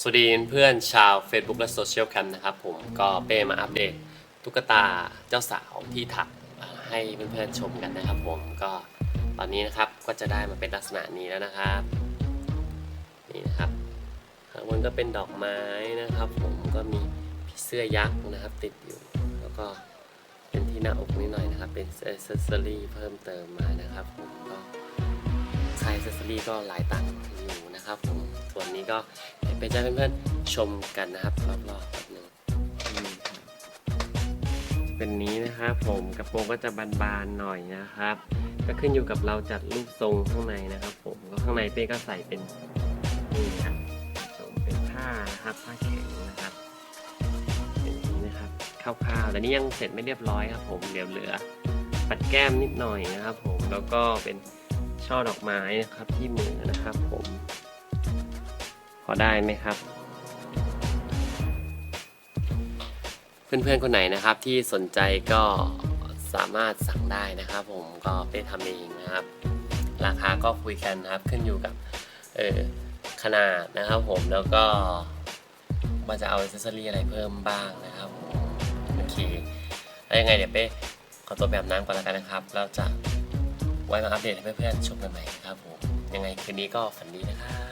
สวัสดีเพื่อนชาว Facebook และโซเชียลแคมนะครับผมก็เป้มาอัปเดตตุ๊กตาเจ้าสาวที่ถักให้เพื่อนๆชมกันนะครับผมก็ตอนนี้นะครับก็จะได้มาเป็นลักษณะนี้แล้วนะครับ นี่นะครับข้างบนก็เป็นดอกไม้นะครับ ผมก็มีผีเสื้อยักษ์นะครับติดอยู่ แล้วก็เป็นที่หน้าอกนิดหน่อยนะครับ เป็นเอเซอรี่เพิ่มเติมมานะครับ ผมก็ค่ายเอเซอรี่ก็หลายตังค์อยู่นะครับผม วนนี้ก็เดี๋ยวไปจะให้เพื่อนๆชมกันนะครับรอบๆแบบนึงเป็นนี้นะครับผมกระโปรงก็จะบานๆหน่อยนะครับ ก็ขึ้นอยู่กับเราจัดรูปทรงข้างในนะครับ ผมก็ข้างในเป้ก็ใส่เป็นนี่ครับเป็นผ้านะครับผ้าแข็งนะครับเป็นนี้นะครับคร่าวๆแต่นี่ยังเสร็จไม่เรียบร้อยครับผมเดี๋ยวเหลือปัดแก้มนิดหน่อยนะครับ ผมแล้วก็เป็นช่อดอกไม้นะครับที่มือนะครับผม อได้ไหมครับ เพื่อนๆคนไหนนะครับที่สนใจก็สามารถสั่งได้นะครับ ผมก็ไปทำเองนะครับ ราคาก็คุยกันนะครับขึ้นอยู่กับเออขนาดนะครับ ผมแล้วก็ว่าจะเอาอิเซอรี่อะไรเพิ่มบ้างนะครับผมโอเคแล้วยังไงเดี๋ยวเป้ขอตัวแบบน้ำก่อนแล้วกันนะครับแล้วจะไว้มาอัปเดตให้เพื่อนๆชมกันใหม่นะครับผมยังไงคืนนี้ก็ฝันดีนะครับ